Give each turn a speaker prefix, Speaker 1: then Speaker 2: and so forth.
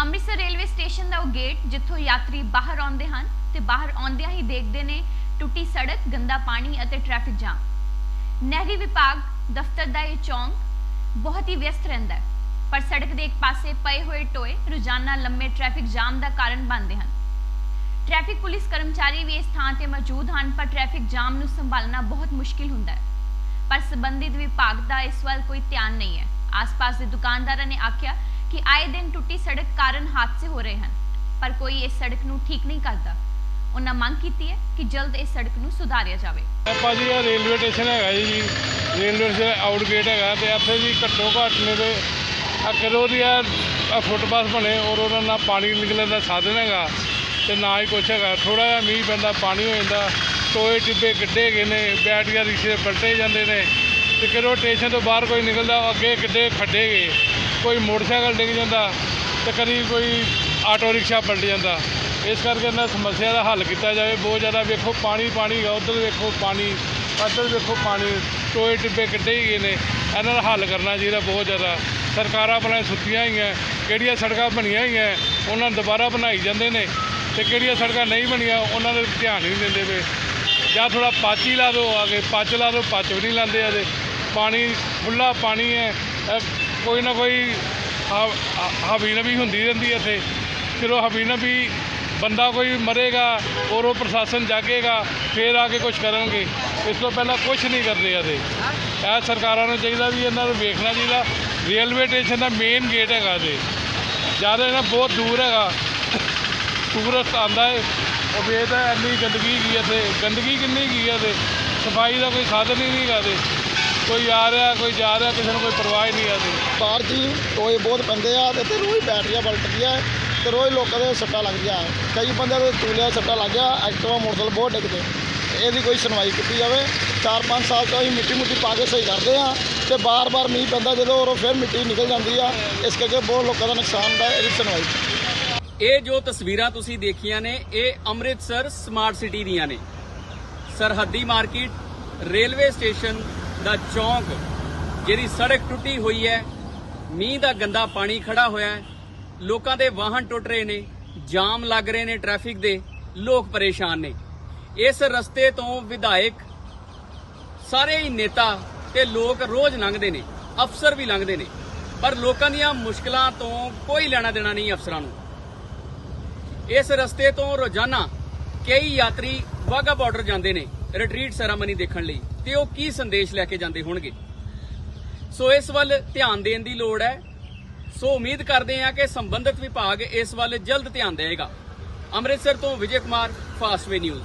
Speaker 1: Amritsar railway station ਦਾ ਉਹ gate ਜਿੱਥੋਂ ਯਾਤਰੀ ਬਾਹਰ ਆਉਂਦੇ ਹਨ ਤੇ ਬਾਹਰ ਆਉਂਦਿਆਂ ਹੀ ਦੇਖਦੇ ਨੇ ਟੁੱਟੀ ਸੜਕ, ਗੰਦਾ ਪਾਣੀ ਅਤੇ ਟ੍ਰੈਫਿਕ ਜਾਮ। ਨਹਿਰੀ ਵਿਭਾਗ, ਦਫ਼ਤਰ ਦਾ ਇਹ ਚੌਂਕ ਬਹੁਤ ਹੀ ਵਿਅਸਤ ਰਹਿੰਦਾ ਹੈ, ਪਰ ਸੜਕ ਦੇ ਇੱਕ ਪਾਸੇ ਪਏ ਹੋਏ ਟੋਏ ਰੋਜ਼ਾਨਾ ਲੰਮੇ ਟ੍ਰੈਫਿਕ ਜਾਮ ਦਾ ਕਾਰਨ ਬਣਦੇ ਹਨ। ਟ੍ਰੈਫਿਕ ਪੁਲਿਸ ਕਰਮਚਾਰੀ ਵੀ ਇਸ ਥਾਂ ਤੇ ਮੌਜੂਦ ਹਨ, ਪਰ ਟ੍ਰੈਫਿਕ ਜਾਮ ਨੂੰ ਸੰਭਾਲਣਾ ਬਹੁਤ ਮੁਸ਼ਕਿਲ ਹੁੰਦਾ ਹੈ। ਪਰ ਸੰਬੰਧਿਤ ਵਿਭਾਗ ਦਾ ਇਸ ਵੱਲ ਕੋਈ ਧਿਆਨ ਨਹੀਂ ਹੈ। ਆਸ-ਪਾਸ ਦੇ ਦੁਕਾਨਦਾਰਾਂ ਨੇ ਆਖਿਆ ਕਿ ਆਏ ਦਿਨ ਟੁੱਟੀ ਸੜਕ ਕਾਰਨ ਹਾਦਸੇ ਹੋ ਰਹੇ ਹਨ, ਪਰ ਕੋਈ ਇਸ ਸੜਕ ਨੂੰ ਠੀਕ ਨਹੀਂ ਕਰਦਾ। ਉਹਨਾਂ ਮੰਗ ਕੀਤੀ ਹੈ ਕਿ ਜਲਦ ਇਸ ਸੜਕ ਨੂੰ ਸੁਧਾਰਿਆ ਜਾਵੇ।
Speaker 2: ਆਪਾਂ ਇਹ ਰੇਲਵੇ ਸਟੇਸ਼ਨ ਹੈਗਾ ਜੀ, ਰੇਲਵੇ ਸਟੇਸ਼ਨ ਆਊਟ ਹੈਗਾ ਤੇ ਇੱਥੇ ਜੀ ਘੱਟੋ ਘੱਟ ਨੇ ਤੇ ਆ ਕਰੋ ਦੀ ਆ ਫੁੱਟਪਾਥ ਬਣੇ ਔਰ ਉਹਨਾਂ ਨਾਲ ਪਾਣੀ ਨਿਕਲਣ ਦਾ ਸਾਧਨ ਹੈਗਾ ਤੇ ਨਾ ਹੀ ਕੁਛ ਹੈਗਾ। ਥੋੜਾ ਜਿਹਾ ਮੀਂਹ ਪੈਂਦਾ, ਪਾਣੀ ਹੋ ਜਾਂਦਾ, ਟੋਏ ਟਿੱਬੇ ਗੱਡੇ ਗਏ ਨੇ, ਬੈਟਰੀਆਂ ਰਿਕਸ਼ੇ ਪਲਟੇ ਜਾਂਦੇ ਨੇ ਤੇ ਕਰੋ ਸਟੇਸ਼ਨ ਤੋਂ ਬਾਹਰ ਕੋਈ ਨਿਕਲਦਾ, ਅੱਗੇ ਕਿੱਡੇ ਖੱਡੇ ਗਏ ਕੋਈ ਮੋਟਰਸਾਈਕਲ ਡਿੱਗ ਜਾਂਦਾ ਤੇ ਕਦੀ ਕੋਈ ਆਟੋ ਰਿਕਸ਼ਾ ਪਲਟ ਜਾਂਦਾ। ਇਸ ਕਰਕੇ ਇਹਨਾਂ ਸਮੱਸਿਆ ਦਾ ਹੱਲ ਕੀਤਾ ਜਾਵੇ। ਬਹੁਤ ਜ਼ਿਆਦਾ ਵੇਖੋ ਪਾਣੀ ਪਾਣੀ ਹੈਗਾ, ਉੱਧਰ ਵੇਖੋ ਪਾਣੀ, ਇੱਧਰ ਵੇਖੋ ਪਾਣੀ, ਟੋਏ ਟਿੱਬੇ ਕਿੱਡੇ ਹੀ ਗਏ ਨੇ। ਇਹਨਾਂ ਦਾ ਹੱਲ ਕਰਨਾ ਚਾਹੀਦਾ ਬਹੁਤ ਜ਼ਿਆਦਾ। ਸਰਕਾਰਾਂ ਆਪਣਾ ਸੁੱਤੀਆਂ ਹੋਈਆਂ, ਕਿਹੜੀਆਂ ਸੜਕਾਂ ਬਣੀਆਂ ਹੋਈਆਂ, ਉਹਨਾਂ ਨੂੰ ਦੁਬਾਰਾ ਬਣਾਈ ਜਾਂਦੇ ਨੇ ਤੇ ਕਿਹੜੀਆਂ ਸੜਕਾਂ ਨਹੀਂ ਬਣੀਆਂ, ਉਹਨਾਂ ਦੇ ਧਿਆਨ ਹੀ ਨਹੀਂ ਦਿੰਦੇ ਪਏ। ਜਾਂ ਥੋੜਾ ਪਾਚੀ ਲਾ ਦਿਓ ਕੇ ਪੱਚ ਲਾ ਦਿਓ, ਪੱਚ ਵੀ ਨਹੀਂ ਲਾਉਂਦੇ ਇਹਦੇ ਪਾਣੀ ਖੁੱਲਾ ਪਾਣੀ ਹੈ। ਕੋਈ ਨਾ ਕੋਈ ਹਵੀ ਨਵੀ ਹੁੰਦੀ ਰਹਿੰਦੀ ਇੱਥੇ। ਫਿਰ ਉਹ ਹਵੀ ਨਵੀ ਬੰਦਾ ਕੋਈ ਮਰੇਗਾ ਔਰ ਉਹ ਪ੍ਰਸ਼ਾਸਨ ਜਾਗੇਗਾ, ਫਿਰ ਆ ਕੇ ਕੁਝ ਕਰਨਗੇ। ਇਸ ਤੋਂ ਪਹਿਲਾਂ ਕੁਝ ਨਹੀਂ ਕਰਦੇ ਇਹਦੇ ਇਹ ਸਰਕਾਰਾਂ ਨੂੰ ਚਾਹੀਦਾ ਵੀ ਇਹਨਾਂ ਨੂੰ ਵੇਖਣਾ ਚਾਹੀਦਾ। ਰੇਲਵੇ ਸਟੇਸ਼ਨ ਦਾ ਮੇਨ ਗੇਟ ਹੈਗਾ ਜੀ ਜ਼ਿਆਦਾ ਇਹਨਾਂ ਬਹੁਤ ਦੂਰ ਹੈਗਾ। ਟੂਰਿਸਟ ਆਂਦਾ ਹੈ ਉਹ ਵੇਖਦਾ ਇੰਨੀ ਗੰਦਗੀ ਕੀ ਹੈ ਇੱਥੇ। ਗੰਦਗੀ ਕਿੰਨੀ ਕੀ ਹੈ ਇੱਥੇ। ਸਫ਼ਾਈ ਦਾ ਕੋਈ ਸਾਧਨ ਹੀ ਨਹੀਂ ਹੈਗਾ ਇੱਥੇ ਕੋਈ ਆ ਰਿਹਾ ਕੋਈ ਜਾ ਰਿਹਾ ਕਿਸੇ ਨੂੰ ਕੋਈ ਪਰਵਾਹ ਹੀ ਨਹੀਂ ਹੈ ਇੱਥੇ
Speaker 3: ਬਾਹਰ ਜੀ ਟੋਏ ਬਹੁਤ ਪੈਂਦੇ ਆ ਤੇ ਇੱਥੇ ਰੋਜ਼ ਬੈਟਰੀਆਂ ਪਲਟਦੀਆਂ ਤੇ ਰੋਜ਼ ਲੋਕਾਂ ਦੇ ਸੱਟਾਂ ਲੱਗਦੀਆਂ ਕਈ ਬੰਦਿਆਂ ਦੇ ਚੂਲਿਆਂ ਸੱਟਾਂ ਲੱਗ ਗਿਆ ਐਕਟਿਵਾ ਮੋਟਰਸਾਈਕਲ ਬਹੁਤ ਡਿੱਗਦੇ ਇਹਦੀ ਕੋਈ ਸੁਣਵਾਈ ਕੀਤੀ ਜਾਵੇ। 4-5 ਸਾਲ ਤੋਂ ਅਸੀਂ ਮਿੱਟੀ ਮੁੱਟੀ ਪਾ ਕੇ ਸਹੀ ਕਰਦੇ ਆ ਤੇ ਬਾਰ-ਬਾਰ ਮੀਂਹ ਪੈਂਦਾ ਜਦੋਂ ਉਹ ਫਿਰ ਮਿੱਟੀ ਨਿਕਲ ਜਾਂਦੀ ਆ। ਇਸ ਕਰਕੇ ਬਹੁਤ ਲੋਕਾਂ ਦਾ ਨੁਕਸਾਨ ਹੁੰਦਾ ਇਹਦੀ ਸੁਣਵਾਈ।
Speaker 4: ਇਹ ਜੋ ਤਸਵੀਰਾਂ ਤੁਸੀਂ ਦੇਖੀਆਂ ਨੇ ਇਹ ਅੰਮ੍ਰਿਤਸਰ ਸਮਾਰਟ ਸਿਟੀ ਦੀਆਂ ਨੇ। ਸਰਹੱਦੀ ਮਾਰਕੀਟ ਰੇਲਵੇ ਸਟੇਸ਼ਨ ਦਾ ਚੌਂਕ ਜਿਹਦੀ ਸੜਕ ਟੁੱਟੀ ਹੋਈ ਹੈ, ਮੀਂਹ ਦਾ ਗੰਦਾ ਪਾਣੀ ਖੜਾ ਹੋਇਆ ਹੈ, ਲੋਕਾਂ ਦੇ ਵਾਹਨ ਟੁੱਟ ਰਹੇ ਨੇ, ਜਾਮ ਲੱਗ ਰਹੇ ਨੇ ਟ੍ਰੈਫਿਕ ਦੇ, ਲੋਕ ਪਰੇਸ਼ਾਨ ਨੇ। ਇਸ ਰਸਤੇ ਤੋਂ ਵਿਧਾਇਕ ਸਾਰੇ ਹੀ ਨੇਤਾ ਤੇ ਲੋਕ ਰੋਜ਼ ਲੰਘਦੇ ਨੇ, ਅਫਸਰ ਵੀ ਲੰਘਦੇ ਨੇ, ਪਰ ਲੋਕਾਂ ਦੀਆਂ ਮੁਸ਼ਕਲਾਂ ਤੋਂ ਕੋਈ ਲੈਣਾ ਦੇਣਾ ਨਹੀਂ ਅਫਸਰਾਂ ਨੂੰ। ਇਸ ਰਸਤੇ ਤੋਂ ਰੋਜ਼ਾਨਾ ਕਈ ਯਾਤਰੀ ਵਾਹਗਾ ਬਾਰਡਰ ਜਾਂਦੇ ਨੇ ਰਿਟਰੀਟ ਸੈਰਾਮਨੀ ਦੇਖਣ ਲਈ। ਤੇ ਉਹ ਕੀ ਸੰਦੇਸ਼ ਲੈ ਕੇ ਜਾਂਦੇ ਹੋਣਗੇ? ਸੋ ਇਸ ਵੱਲ ਧਿਆਨ ਦੇਣ ਦੀ ਲੋੜ ਹੈ। ਸੋ ਉਮੀਦ ਕਰਦੇ ਹਾਂ ਕਿ ਸੰਬੰਧਿਤ ਵਿਭਾਗ ਇਸ ਵੱਲ ਜਲਦ ਧਿਆਨ ਦੇਵੇਗਾ। ਅੰਮ੍ਰਿਤਸਰ ਤੋਂ ਵਿਜੇ ਕੁਮਾਰ, ਫਾਸਟਵੇ ਨਿਊਜ਼।